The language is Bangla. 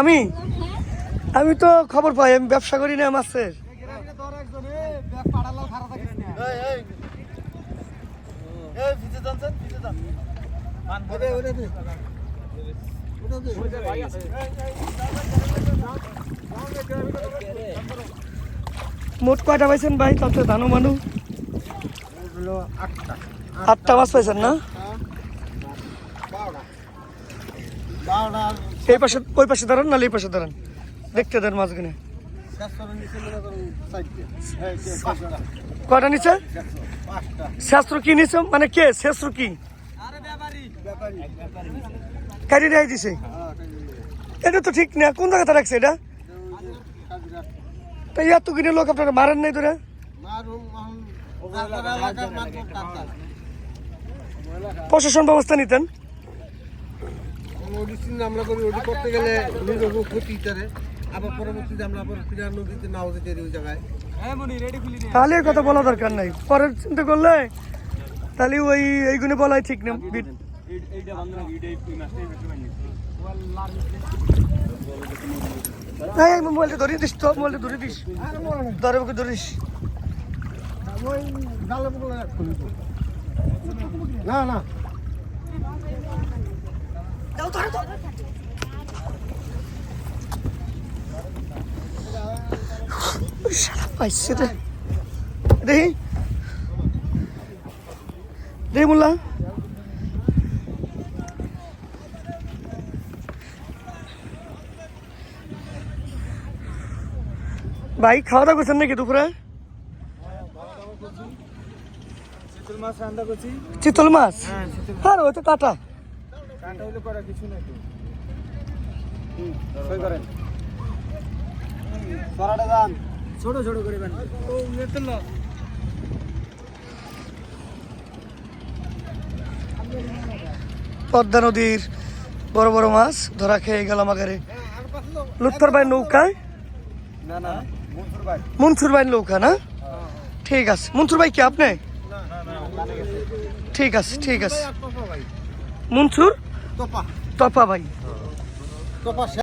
আমি? আমি তো খবর পাই আমি ব্যবসা করি না মাছের। মোট কয়টা পাইছেন ভাই? তাতে ধানু মানু। আটটা। মাছ পাইছেন না? এই পাশে, ওই পাশে দাঁড়ান, নাহলে এই পাশে দাঁড়ান। দেখতে দেন মাছগুলো কয়টা নিচে শাস্ত্র কি নিচে মানে কে? শাস্ত্র কি? কাটি রেখে দিছে। এটা তো ঠিক না, কোন জায়গাতে রাখছে এটা? তো এত কিনে লোক আপনারা মারেন নাই তোরা প্রশাসন ব্যবস্থা নিতেন। আমরা করি ওটি করতে গেলে নিজের ক্ষতি তারে আবার পরবর্তীতে আমরা আবার ফিরে নদীতে নাও যেতে ওই জায়গায়। তাহলে কথা বলা দরকার নাই। পরে চিন্তা করলে তাহলে ওই এইগুলো বলাই ঠিক না এই, মোবাইলটা ধরিয়ে দিস তো মোবাইলটা ধরিয়ে দিস। ধরে ওকে ধরিস। না না। শালা পাইছে রে। দেখি দেখি মোল্লা। ভাই খাওয়া দাওয়া করছেন নাকি দুপুরে? চিতল মাছ রান্না করছি। চিতল মাছ? হ্যাঁ হ্যাঁ ওই তো কাটা কাঁটা হইলে করা কিছু নাই তো। সই করেন। সরাটা দান ছোট ছোট করে বান ও নেতল পদ্মা নদীর বড় বড় মাছ ধরা খেয়ে গেল আমাকে লুৎফর ভাই নৌকায়? না না মনসুর ভাই। নৌকা না? ঠিক আছে। মনসুর ভাই কি আপনি? না না না ঠিক আছে ঠিক আছে। Mansur? topa. Topa, vai. Topa,